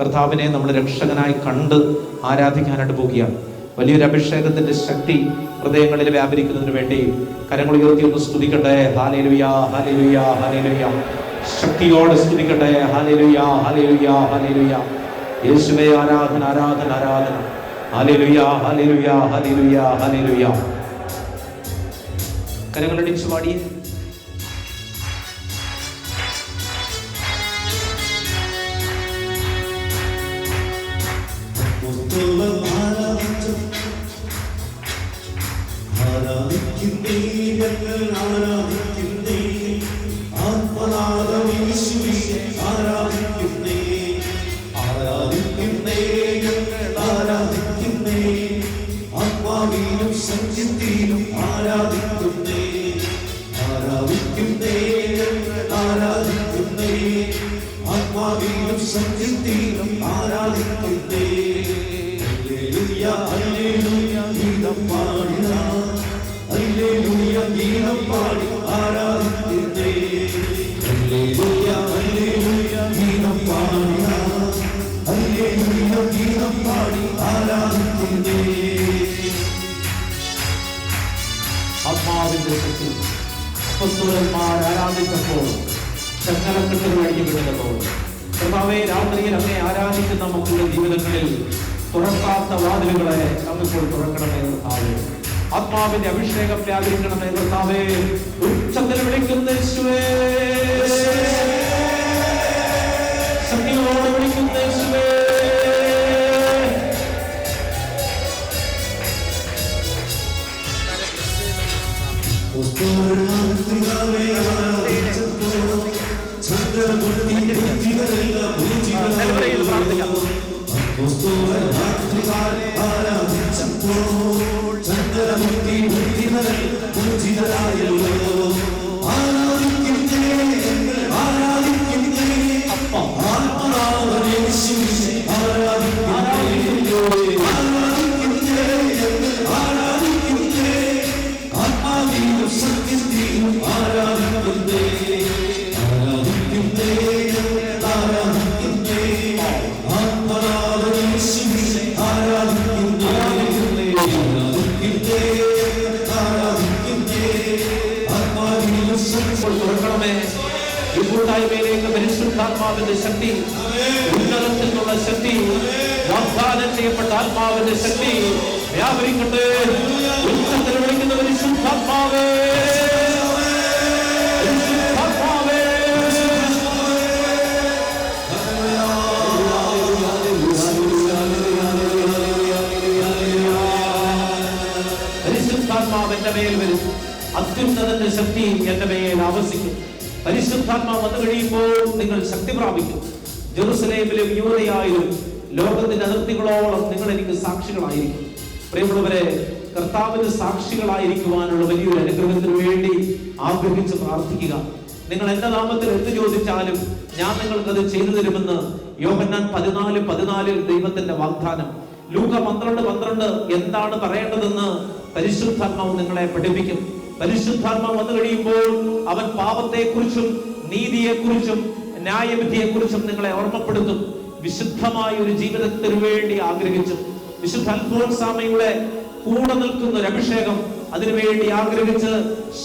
കർത്താവിനെ നമ്മൾ രക്ഷകനായി കണ്ട് ആരാധിക്കാനായിട്ട് പോകുകയാണ്. വലിയൊരു അഭിഷേകത്തിന്റെ ശക്തി ഹൃദയങ്ങളിൽ വ്യാപരിക്കുന്നതിന് വേണ്ടി കരങ്ങൾ ഉയർത്തി ഒന്ന് സ്തുതിക്കട്ടെ. ഹാലേലുയാ ഹാലേലുയാ ഹാലേലുയാ. ശക്തിയോടെ സ്തുതിക്കട്ടെ. ഹാലേലുയാ ഹാലേലുയാ ഹാലേലുയാ. യേശുവേ ആരാധന ആരാധന ആരാധന. ഹാലേലുയാ ഹാലേലുയാ ഹാലേലുയാ ഹാലേലുയാ. കരങ്ങളടിച്ചു പാടിയേ ആരാധിക്കുന്നേ? ആത്മാവിലും സത്യത്തിലും ആരാധിക്കുന്നേ? ആത്മാവിന്റെ ശക്തി. അപ്പസ്തോലന്മാർ ആരാധിച്ചപ്പോൾ ചങ്ങലക്കെട്ട് കഴിഞ്ഞു വിടുന്നപ്പോൾ കർത്താവെ രാത്രിയിൽ അങ്ങേ ആരാധിക്കുന്ന മക്കളുടെ ജീവിതങ്ങളിൽ തുറക്കാത്ത വാതിലുകളെ നമ്മിപ്പോൾ തുറക്കണമേ താവേ ആത്മാവിന്റെ അഭിഷേകം വ്യാപരിക്കണമേ കർത്താവേ. ഉച്ചത്തിൽ വിളിക്കുന്ന യേശുവേ. വിളിക്കുന്ന യേശുവേ. നിലവിളിയിൽ പ്രാർത്ഥിക്കാം ഇപ്പോൾ കൂട്ടായ്മയിലേക്ക് പരിശുദ്ധാത്മാവിന്റെ ശക്തി ഉന്നതത്തിൽ ശക്തി വാഗ്ദാനം ചെയ്യപ്പെട്ട ആത്മാവിന്റെ ശക്തി വ്യാപരിക്കട്ടെ. ഉച്ചത്തിൽ വിളിക്കുന്ന പരിശുദ്ധാത്മാവേ. പരിശുദ്ധാത്മാവ് എന്റെ മേൽ വരും. അത്യുന്നതന്റെ ശക്തി എന്റെ മേൽ ആവസിക്കും. പരിശുദ്ധാത്മാവ് വന്നു കഴിയുമ്പോൾ നിങ്ങൾ ശക്തി പ്രാപിക്കും. ജെറുസലേമിലെ യൂതയായാലും ലോകത്തിന്റെ അതിർത്തികളോളം നിങ്ങൾ എനിക്ക് സാക്ഷികളായിരിക്കും. പ്രിയമുള്ളവരെ കർത്താവിന് സാക്ഷികളായിരിക്കുവാനുള്ള വലിയൊരു അനുഗ്രഹത്തിന് വേണ്ടി ആഗ്രഹിച്ച് പ്രാർത്ഥിക്കുക. നിങ്ങൾ എന്റെ നാമത്തിൽ എന്ത് ചോദിച്ചാലും ഞാൻ നിങ്ങൾക്ക് അത് ചെയ്തു തരുമെന്ന് യോഹന്നാൻ പതിനാല് പതിനാലിൽ ദൈവത്തിന്റെ വാഗ്ദാനം. ലൂക പന്ത്രണ്ട് പന്ത്രണ്ട് എന്താണ് പറയേണ്ടതെന്ന് പരിശുദ്ധാത്മാവ് നിങ്ങളെ പഠിപ്പിക്കും. പരിശുദ്ധാത്മാവ് വന്നു കഴിയുമ്പോൾ അവൻ പാപത്തെക്കുറിച്ചും നീതിയെക്കുറിച്ചും ന്യായവിധിയെക്കുറിച്ചും നിങ്ങളെ ഓർമ്മപ്പെടുത്തും. വിശുദ്ധമായ ഒരു ജീവിതത്തിന് വേണ്ടി ആഗ്രഹിച്ചു. വിശുദ്ധ അൽഫോൻസാമയുടെ കൂടെ നിൽക്കുന്ന ഒരു അഭിഷേകം അതിനുവേണ്ടി ആഗ്രഹിച്ച്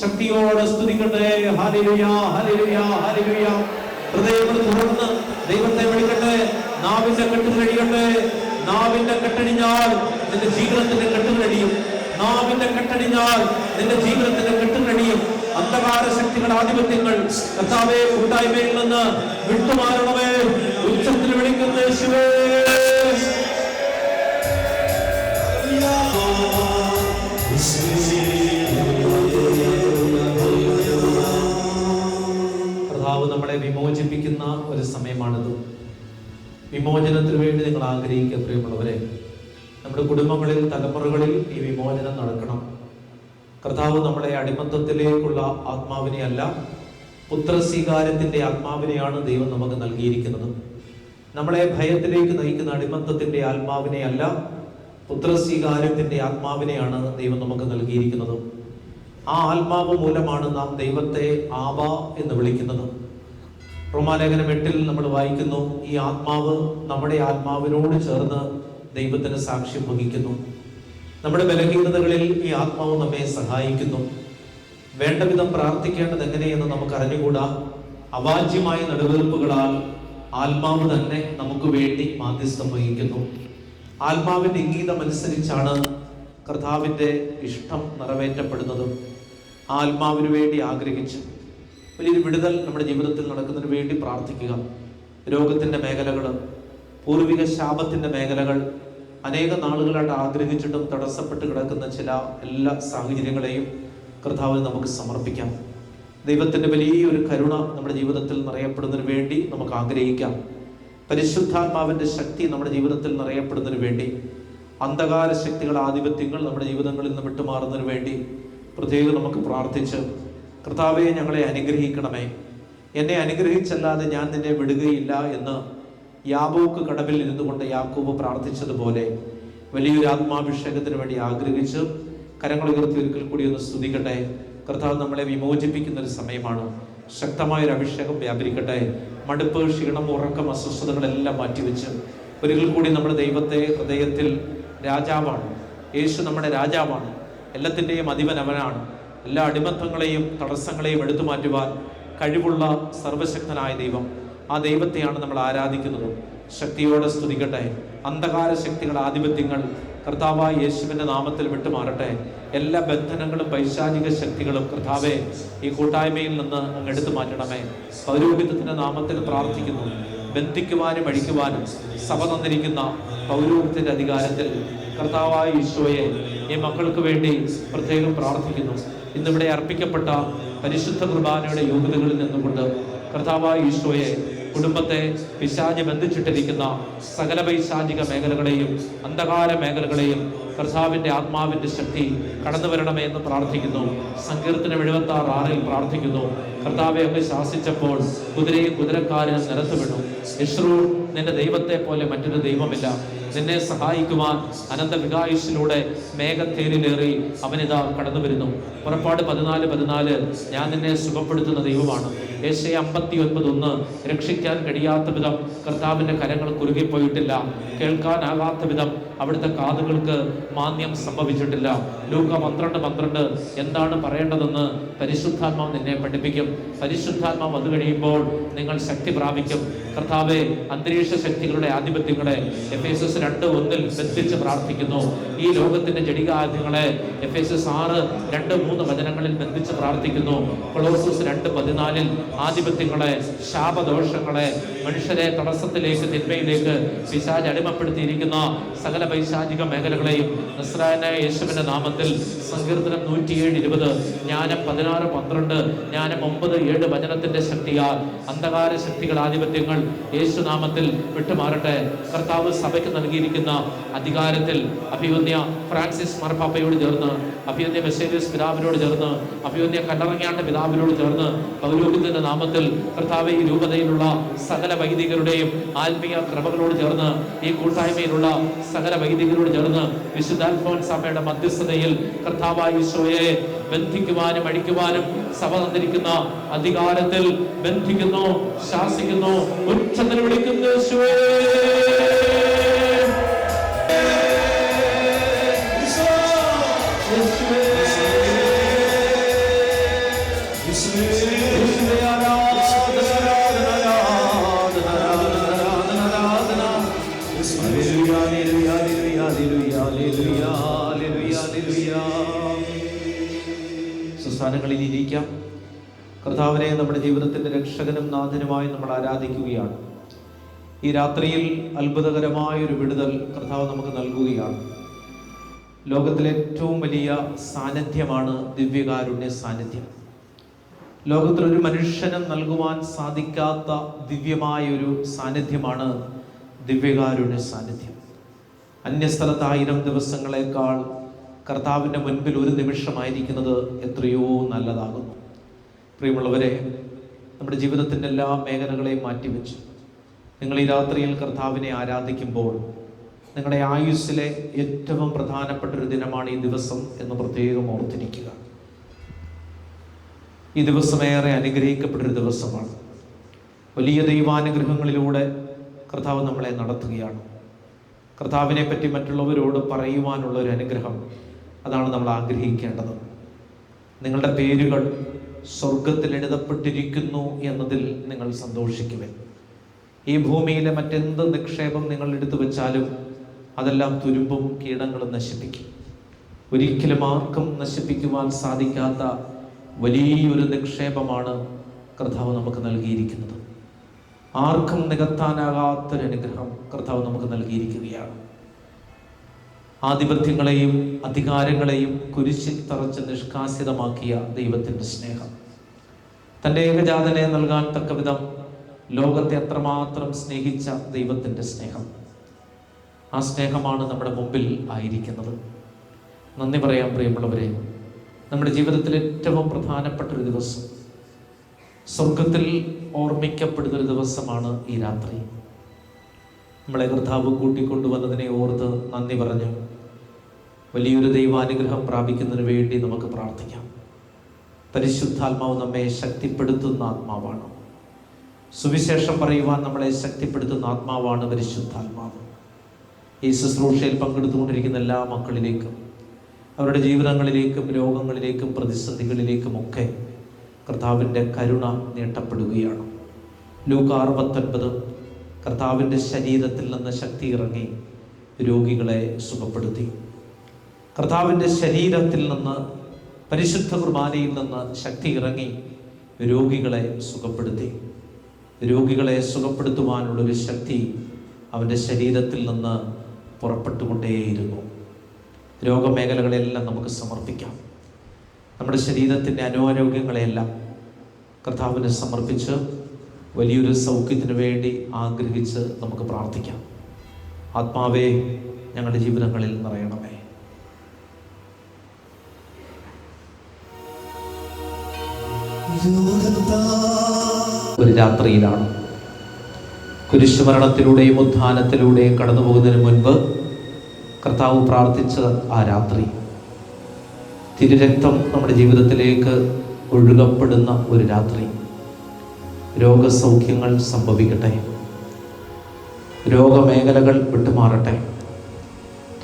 ശക്തിയോടെ സ്തുതിക്കട്ടെ. ഹരിയാ ഹരിയാ ഹരിയാ ഹൃദയം തുറന്ന് ദൈവത്തെ വിളിക്കട്ടെ. നാവിന്റെ കെട്ട് കഴിയട്ടെ നാവിന്റെ കെട്ടടിഞ്ഞാൽ നിന്റെ ജീവിതത്തിന്റെ കെട്ടുകളടിയും നാവിന്റെ കെട്ടടിഞ്ഞാൽ നിന്റെ ജീവിതത്തിന്റെ കെട്ടുകടിയും അന്ധകാര ശക്തികളുടെ ആധിപത്യങ്ങൾ കർത്താവേ കൂട്ടായ്മയിൽ നിന്ന് വിട്ടുമാറണമേ. ഉച്ചത്തിൽ വിളിക്കുന്ന യേശുവേ. കർത്താവ് നമ്മളെ വിമോചിപ്പിക്കുന്ന ഒരു സമയമാണിത്. വിമോചനത്തിന് വേണ്ടി നിങ്ങൾ ആഗ്രഹിക്കുക പ്രിയമുള്ളവരെ. നമ്മുടെ കുടുംബങ്ങളിൽ തലമുറകളിൽ ഈ വിമോചനം നടക്കണം. കർത്താവ് നമ്മളെ അടിമത്തത്തിലേക്കുള്ള ആത്മാവിനെ അല്ല ആത്മാവിനെയാണ് ദൈവം നമുക്ക് നൽകിയിരിക്കുന്നത്. നമ്മളെ ഭയത്തിലേക്ക് നയിക്കുന്ന അടിമത്തത്തിന്റെ ആത്മാവിനെ അല്ല ആത്മാവിനെയാണ് ദൈവം നമുക്ക് നൽകിയിരിക്കുന്നത്. ആ ആത്മാവ് മൂലമാണ് നാം ദൈവത്തെ ആവ എന്ന് വിളിക്കുന്നത്. റോമാലേഖനം എട്ടിൽ നമ്മൾ വായിക്കുന്നു ഈ ആത്മാവ് നമ്മുടെ ആത്മാവിനോട് ചേർന്ന് ദൈവത്തിന് സാക്ഷ്യം വഹിക്കുന്നു. നമ്മുടെ ബലഹീനതകളിൽ ഈ ആത്മാവ് നമ്മെ സഹായിക്കുന്നു. വേണ്ട വിധം പ്രാർത്ഥിക്കേണ്ടത് എങ്ങനെയെന്ന് നമുക്ക് അറിഞ്ഞുകൂടാ. അവാജ്യമായ നെടുവീർപ്പുകളാൽ ആത്മാവ് തന്നെ നമുക്ക് വേണ്ടി മാധ്യസ്ഥം വഹിക്കുന്നു. ആത്മാവിന്റെ ഇംഗീതം അനുസരിച്ചാണ് കർത്താവിന്റെ ഇഷ്ടം നിറവേറ്റപ്പെടുന്നത് ആത്മാവിന് വേണ്ടി ആഗ്രഹിച്ച് വലിയൊരു വിടുതൽ നമ്മുടെ ജീവിതത്തിൽ നടക്കുന്നതിന് വേണ്ടി പ്രാർത്ഥിക്കുക. രോഗത്തിന്റെ മേഖലകൾ പൂർവിക ശാപത്തിന്റെ മേഖലകൾ അനേക നാളുകളായിട്ട് ആഗ്രഹിച്ചിട്ടും തടസ്സപ്പെട്ട് കിടക്കുന്ന ചില എല്ലാ സാഹചര്യങ്ങളെയും കർത്താവിന് നമുക്ക് സമർപ്പിക്കാം. ദൈവത്തിന്റെ വലിയൊരു കരുണ നമ്മുടെ ജീവിതത്തിൽ നിറയപ്പെടുന്നതിന് വേണ്ടി നമുക്ക് ആഗ്രഹിക്കാം. പരിശുദ്ധാത്മാവിന്റെ ശക്തി നമ്മുടെ ജീവിതത്തിൽ നിറയപ്പെടുന്നതിന് വേണ്ടി അന്ധകാര ശക്തികൾ ആധിപത്യങ്ങൾ നമ്മുടെ ജീവിതങ്ങളിൽ നിന്ന് വിട്ടുമാറുന്നതിന് വേണ്ടി പ്രത്യേകം നമുക്ക് പ്രാർത്ഥിച്ച് കർത്താവെ ഞങ്ങളെ അനുഗ്രഹിക്കണമേ. എന്നെ അനുഗ്രഹിച്ചല്ലാതെ ഞാൻ നിന്നെ വിടുകയില്ല എന്ന് യാബോക്ക് കടവിൽ ഇരുന്നുകൊണ്ട് യാക്കൂബ് പ്രാർത്ഥിച്ചതുപോലെ വലിയൊരു ആത്മാഭിഷേകത്തിന് വേണ്ടി ആഗ്രഹിച്ച് കരങ്ങൾ ഉയർത്തി ഒരിക്കൽ കൂടി ഒന്ന് സ്തുതിക്കട്ടെ. കർത്താവ് നമ്മളെ വിമോചിപ്പിക്കുന്ന ഒരു സമയമാണ്. ശക്തമായ ഒരു അഭിഷേകം വ്യാപരിക്കട്ടെ. മടുപ്പ് ക്ഷീണം ഉറക്കം അസ്വസ്ഥതകളെല്ലാം മാറ്റിവെച്ച് ഒരിക്കൽ കൂടി നമ്മുടെ ദൈവത്തെ ഹൃദയത്തിൽ രാജാവാണ്. യേശു നമ്മുടെ രാജാവാണ്. എല്ലാത്തിന്റെയും അധിപൻ അവനാണ് എല്ലാ അടിമത്തങ്ങളെയും തടസ്സങ്ങളെയും എടുത്തു മാറ്റുവാൻ കഴിവുള്ള സർവശക്തനായ ദൈവം ആ ദൈവത്തെയാണ് നമ്മൾ ആരാധിക്കുന്നത്. ശക്തിയോടെ സ്തുതിക്കട്ടെ. അന്ധകാര ശക്തികളുടെ ആധിപത്യങ്ങൾ കർത്താവായ യേശുവിന്റെ നാമത്തിൽ വിട്ടുമാറട്ടെ. എല്ലാ ബന്ധനങ്ങളും പൈശാചിക ശക്തികളും കർത്താവെ ഈ കൂട്ടായ്മയിൽ നിന്ന് അങ്ങ് എടുത്തു മാറ്റണമേ. പൗരോഹിത്വത്തിന്റെ നാമത്തിൽ പ്രാർത്ഥിക്കുന്നു. ബന്ധിക്കുവാനും അഴിക്കുവാനും സഭ തന്നിരിക്കുന്ന പൗരോഹിത്യത്തിന്റെ അധികാരത്തിൽ കർത്താവായ ഈശോയെ ഈ മക്കൾക്ക് വേണ്ടി പ്രത്യേകം പ്രാർത്ഥിക്കുന്നു. ഇന്നിവിടെ അർപ്പിക്കപ്പെട്ട പരിശുദ്ധ കുർബാനയുടെ യോഗ്യതകളിൽ നിന്നുകൊണ്ട് കർത്താവായ ഈശോയെ കുടുംബത്തെ പിശാചി ബന്ധിച്ചിട്ടിരിക്കുന്ന സകല പൈശാചിക മേഖലകളെയും അന്ധകാര മേഖലകളെയും കർത്താവിന്റെ ആത്മാവിന്റെ ശക്തി കടന്നു വരണമേ എന്ന് പ്രാർത്ഥിക്കുന്നു. സങ്കീർത്തനം എഴുപത്തി ആറ് ആറിൽ പ്രാർത്ഥിക്കുന്നു. കർത്താവെ അങ്ങ് ശാസിച്ചപ്പോൾ കുതിരയും കുതിരക്കാരനും നിരത്തു വിടും യശ്രു നിന്റെ ദൈവത്തെ പോലെ മറ്റൊരു ദൈവമില്ല. നിന്നെ സഹായിക്കുവാൻ അനന്ത വികായുഷിലൂടെ മേഘത്തേരിലേറി അവനിതാ കടന്നു വരുന്നു. പുറപ്പാട് പതിനാല് പതിനാല് ഞാൻ നിന്നെ സുഖപ്പെടുത്തുന്ന ദൈവമാണ്. ഏഷ്യ അമ്പത്തി ഒൻപത് ഒന്ന് രക്ഷിക്കാൻ കഴിയാത്ത വിധം കർത്താവിന്റെ കരങ്ങൾ കുറുകിപ്പോയിട്ടില്ല കേൾക്കാനാകാത്ത വിധം അവിടുത്തെ കാതുകൾക്ക് മാന്യം സംഭവിച്ചിട്ടില്ല. ലൂക്ക പന്ത്രണ്ട് പന്ത്രണ്ട് എന്താണ് പറയേണ്ടതെന്ന് പരിശുദ്ധാത്മാവ് നിന്നെ പഠിപ്പിക്കും. പരിശുദ്ധാത്മാവ് വന്നു കഴിയുമ്പോൾ നിങ്ങൾ ശക്തി പ്രാപിക്കും. കർത്താവെ അന്തരീക്ഷ ശക്തികളുടെ ആധിപത്യങ്ങളെ എഫ് എസ് എസ് രണ്ട് ഒന്നിൽ ബന്ധിച്ച് പ്രാർത്ഥിക്കുന്നു. ഈ ലോകത്തിന്റെ ജടികാദ്യങ്ങളെ എഫ് എസ് എസ് ആറ് രണ്ട് മൂന്ന് വചനങ്ങളിൽ ബന്ധിച്ച് പ്രാർത്ഥിക്കുന്നു. കൊളോസസ് രണ്ട് പതിനാലിൽ ആധിപത്യങ്ങളെ ശാപദോഷങ്ങളെ മനുഷ്യരെ തടസ്സത്തിലേക്ക് തിന്മയിലേക്ക് പിശാജ് അടിമപ്പെടുത്തിയിരിക്കുന്ന സകല പൈശാചിക മേഖലകളെയും നസ്രായനായ യേശുവിന്റെ നാമത്തിൽ സങ്കീർത്തനം നൂറ്റിയേഴ് ഇരുപത് ജ്ഞാനം പതിനാറ് പന്ത്രണ്ട് ജ്ഞാനം ഒമ്പത് ഏഴ് വചനത്തിന്റെ ശക്തിയാൽ അന്ധകാര ശക്തികൾ ആധിപത്യങ്ങൾ യേശുനാമത്തിൽ വിട്ടുമാറട്ടെ. കർത്താവ് സഭയ്ക്ക് നൽകിയിരിക്കുന്ന അധികാരത്തിൽ അഭിവന്യ ഫ്രാൻസിസ് മാർപ്പാപ്പയോട് ചേർന്ന് അഭിവന്യ മെസ്സേരിയസ് പിതാവിനോട് ചേർന്ന് അഭിവന്യ കല്ലറങ്ങാണ്ട പിതാവിനോട് ചേർന്ന് പൗരോഹിത്തിന്റെ നാമത്തിൽ കർത്താവ് ഈ രൂപതയിലുള്ള സകല വൈദികരുടെയും ആത്മീയ ക്രമങ്ങളോട് ചേർന്ന് ഈ കൂട്ടായ്മയിലുള്ള സകല വൈദികരോട് ചേർന്ന് വിശുദ്ധാൽഫോൻ സഭയുടെ മധ്യസ്ഥതയിൽ കർത്താവായ ഈശോയെ ബന്ധിക്കുവാനും അടിക്കുവാനും സഭ തന്നിരിക്കുന്ന അധികാരത്തിൽ ബന്ധിക്കുന്നു ശാസിക്കുന്നു ഉച്ചത്തിൽ വിളിക്കുന്നു സുസ്ഥാനങ്ങളിൽ ഇരിക്കാം. കർത്താവിനെ നമ്മുടെ ജീവിതത്തിന്റെ രക്ഷകനും നാഥനുമായി നമ്മൾ ആരാധിക്കുകയാണ്. ഈ രാത്രിയിൽ അത്ഭുതകരമായ ഒരു വിടുതൽ കർത്താവ് നമുക്ക് നൽകുകയാണ്. ലോകത്തിലെ ഏറ്റവും വലിയ സാന്നിധ്യമാണ് ദിവ്യകാരുണ്യ സാന്നിധ്യം. ലോകത്തിൽ ഒരു മനുഷ്യനും നൽകുവാൻ സാധിക്കാത്ത ദിവ്യമായ ഒരു സാന്നിധ്യമാണ് ദിവ്യകാരുണ്യ സാന്നിധ്യം. അന്യസ്ഥലത്ത് ആയിരം ദിവസങ്ങളെക്കാൾ കർത്താവിന്റെ മുൻപിൽ ഒരു നിമിഷമായിരിക്കുന്നത് എത്രയോ നല്ലതാകുന്നു. പ്രിയമുള്ളവരെ നമ്മുടെ ജീവിതത്തിന്റെ എല്ലാ മേഖലകളെയും മാറ്റിവെച്ച്. നിങ്ങൾ ഈ രാത്രിയിൽ കർത്താവിനെ ആരാധിക്കുമ്പോൾ നിങ്ങളുടെ ആയുസ്സിലെ ഏറ്റവും പ്രധാനപ്പെട്ട ഒരു ദിനമാണ് ഈ ദിവസം എന്ന് പ്രത്യേകം ഓർത്തിരിക്കുക. ഈ ദിവസം ഏറെ അനുഗ്രഹിക്കപ്പെട്ടൊരു ദിവസമാണ്. വലിയ ദൈവാനുഗ്രഹങ്ങളിലൂടെ കർത്താവ് നമ്മളെ നടത്തുകയാണ്. കർത്താവിനെ പറ്റി മറ്റുള്ളവരോട് പറയുവാനുള്ള ഒരു അനുഗ്രഹം അതാണ് നമ്മൾ ആഗ്രഹിക്കേണ്ടത്. നിങ്ങളുടെ പേരുകൾ സ്വർഗത്തിൽ എഴുതപ്പെട്ടിരിക്കുന്നു എന്നതിൽ നിങ്ങൾ സന്തോഷിക്കുവേ ഈ ഭൂമിയിലെ മറ്റെന്ത് നിക്ഷേപം നിങ്ങൾ എടുത്തു വെച്ചാലും അതെല്ലാം തുരുമ്പും കീടങ്ങളും നശിപ്പിക്കും. ഒരിക്കലും ആർക്കും നശിപ്പിക്കുവാൻ സാധിക്കാത്ത വലിയൊരു നിക്ഷേപമാണ് കർത്താവ് നമുക്ക് നൽകിയിരിക്കുന്നത്. ആർക്കും നികത്താനാകാത്തൊരു അനുഗ്രഹം കർത്താവ് നമുക്ക് നൽകിയിരിക്കുകയാണ്. ആധിപത്യങ്ങളെയും അധികാരങ്ങളെയും കുരിശിൽ തറച്ച് നിഷ്കാസിതമാക്കിയ ദൈവത്തിന്റെ സ്നേഹം. തന്റെ ഏകജാതനെ നൽകാൻ തക്കവിധം ലോകത്തെ അത്രമാത്രം സ്നേഹിച്ച ദൈവത്തിന്റെ സ്നേഹം. ആ സ്നേഹമാണ് നമ്മുടെ മുമ്പിൽ ആയിരിക്കുന്നത്. നന്ദി പറയാൻ പ്രിയമുള്ളവരെ. നമ്മുടെ ജീവിതത്തിൽ ഏറ്റവും പ്രധാനപ്പെട്ട ഒരു ദിവസം സ്വർഗത്തിൽ ഓർമ്മിക്കപ്പെടുന്ന ഒരു ദിവസമാണ് ഈ രാത്രി. നമ്മളെ കർത്താവ് കൂട്ടിക്കൊണ്ടുവന്നതിനെ ഓർത്ത് നന്ദി പറഞ്ഞു വലിയൊരു ദൈവാനുഗ്രഹം പ്രാപിക്കുന്നതിന് വേണ്ടി നമുക്ക് പ്രാർത്ഥിക്കാം. പരിശുദ്ധാത്മാവ് നമ്മെ ശക്തിപ്പെടുത്തുന്ന ആത്മാവാണ്. സുവിശേഷം പറയുവാൻ നമ്മളെ ശക്തിപ്പെടുത്തുന്ന ആത്മാവാണ് പരിശുദ്ധാത്മാവ്. ഈ ശുശ്രൂഷയിൽ പങ്കെടുത്തുകൊണ്ടിരിക്കുന്ന എല്ലാ മക്കളിലേക്കും അവരുടെ ജീവിതങ്ങളിലേക്കും രോഗങ്ങളിലേക്കും പ്രതിസന്ധികളിലേക്കുമൊക്കെ കർത്താവിന്റെ കരുണ നീട്ടപ്പെടുകയാണ്. ലൂക്ക് അറുപത്തൊൻപത് കർത്താവിന്റെ ശരീരത്തിൽ നിന്ന് ശക്തി ഇറങ്ങി രോഗികളെ സുഖപ്പെടുത്തി. കർത്താവിന്റെ ശരീരത്തിൽ നിന്ന് പരിശുദ്ധ കുർബാനയിൽ നിന്ന് ശക്തി ഇറങ്ങി രോഗികളെ സുഖപ്പെടുത്തി. രോഗികളെ സുഖപ്പെടുത്തുവാനുള്ളൊരു ശക്തി അവന്റെ ശരീരത്തിൽ നിന്ന് പുറപ്പെട്ടുകൊണ്ടേയിരുന്നു. രോഗമേഖലകളെല്ലാം നമുക്ക് സമർപ്പിക്കാം. നമ്മുടെ ശരീരത്തിന്റെ അനാരോഗ്യങ്ങളെയെല്ലാം കർത്താവിന് സമർപ്പിച്ച് വലിയൊരു സൗഖ്യത്തിന് വേണ്ടി ആഗ്രഹിച്ച് നമുക്ക് പ്രാർത്ഥിക്കാം. ആത്മാവേ ഞങ്ങളുടെ ജീവിതങ്ങളിൽ നിറയണമേ. ഒരു രാത്രിയിലാണ്. കുരിശുമരണത്തിലൂടെയും ഉത്ഥാനത്തിലൂടെയും കടന്നു പോകുന്നതിന് മുൻപ് കർത്താവ് പ്രാർത്ഥിച്ച ആ രാത്രി തിരുരക്തം നമ്മുടെ ജീവിതത്തിലേക്ക് ഒഴുകപ്പെടുന്ന ഒരു രാത്രി. രോഗസൗഖ്യങ്ങൾ സംഭവിക്കട്ടെ. രോഗമേഖലകൾ വിട്ടുമാറട്ടെ.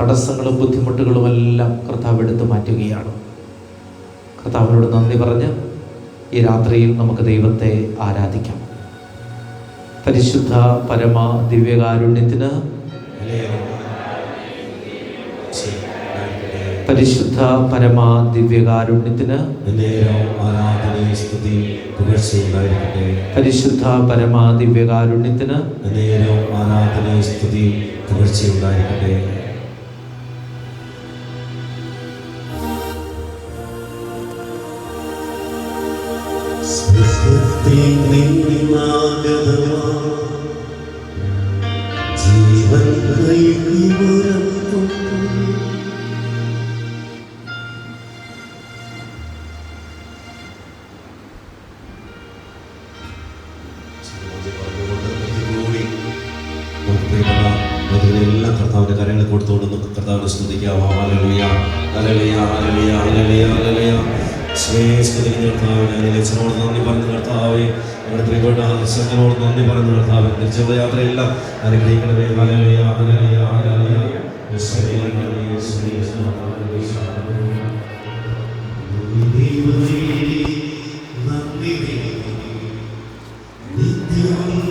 തടസ്സങ്ങളും ബുദ്ധിമുട്ടുകളുമെല്ലാം കർത്താവ് എടുത്തു മാറ്റുകയാണ്. കർത്താവിനോട് നന്ദി പറഞ്ഞ് ഈ രാത്രിയിൽ നമുക്ക് ദൈവത്തെ ആരാധിക്കാം. പരിശുദ്ധ പരമ ദിവ്യകാരുണ്യത്തിന് പരിശുദ്ധ പരമാ ദിവ്യകാരുണ്യത്തിന് നേരം ആരാധനയും സ്തുതി പുകഴ്ചയുണ്ടായിരിക്കട്ടെ പരിശുദ്ധ പരമാ ദിവ്യകാരുണ്യത്തിന് നേരം ആരാധനയും സ്തുതി പുകഴ്ചയുണ്ടായിരിക്കട്ടെ പ്രിയപ്പെട്ട എല്ലാ കർത്താവിന്റെ കരങ്ങളിൽ കൊടുത്തുകൊണ്ട് നമുക്ക് കർത്താവിനെ സ്തുതിക്കാം ആലലിയ അലലിയ അലലിയ അലലിയ അലലിയ ശ്രേഷ്ഠതയ്ക്ക് കർത്താവിനെ ലക്ഷനോട് നന്ദി പറയുന്ന കർത്താവേ. ഞങ്ങളുടെ പ്രിയപ്പെട്ട ഹർഷനോട് നന്ദി പറയുന്ന കർത്താവ്. തിരിച്ചുള്ള അനുഗ്രഹിക്കണമേ. അലലിയ അലലിയ അലലിയ ദൈവമേ നന്ദി ദൈവമേ നിത്യവും